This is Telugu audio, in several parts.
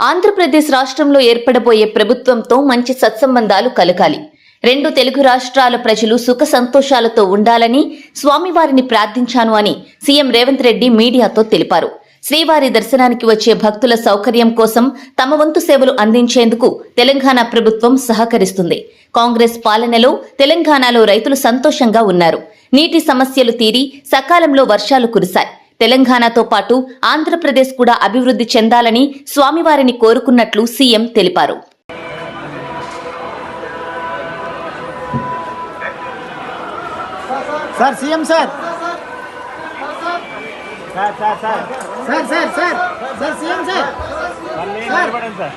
ఆంధ్రప్రదేశ్ రాష్ట్రంలో ఏర్పడబోయే ప్రభుత్వంతో మంచి సత్సంబంధాలు కలగాలి. రెండు తెలుగు రాష్ట్రాల ప్రజలు సుఖ సంతోషాలతో ఉండాలని స్వామివారిని ప్రార్థించాను అని సీఎం రేవంత్ రెడ్డి మీడియాతో తెలిపారు. శ్రీవారి దర్శనానికి వచ్చే భక్తుల సౌకర్యం కోసం తమ వంతు సేవలు అందించేందుకు తెలంగాణ ప్రభుత్వం సహకరిస్తుంది. కాంగ్రెస్ పాలనలో తెలంగాణలో రైతులు సంతోషంగా ఉన్నారు. నీటి సమస్యలు తీరి సకాలంలో వర్షాలు కురిశాయి. తెలంగాణతో పాటు ఆంధ్రప్రదేశ్ కూడా అభివృద్ధి చెందాలని స్వామివారిని కోరుకున్నట్లు సీఎం తెలిపారు. Sir CM sir. Sir sir sir. Sir sir sir. CM sir sir. Sir sir.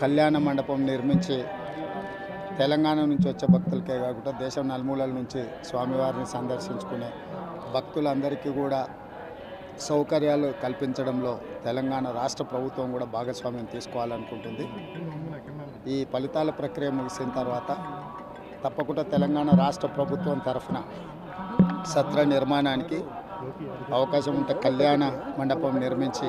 కళ్యాణ మండపం నిర్మించి తెలంగాణ నుంచి వచ్చే భక్తులకే కాకుండా దేశం నలుమూలల నుంచి స్వామివారిని సందర్శించుకునే భక్తులందరికీ కూడా సౌకర్యాలు కల్పించడంలో తెలంగాణ రాష్ట్ర ప్రభుత్వం కూడా భాగస్వామ్యం తీసుకోవాలనుకుంటుంది. ఈ ఫలితాల ప్రక్రియ ముగిసిన తర్వాత తప్పకుండా తెలంగాణ రాష్ట్ర ప్రభుత్వం తరఫున సత్ర నిర్మాణానికి అవకాశం ఉంటే కళ్యాణ మండపం నిర్మించి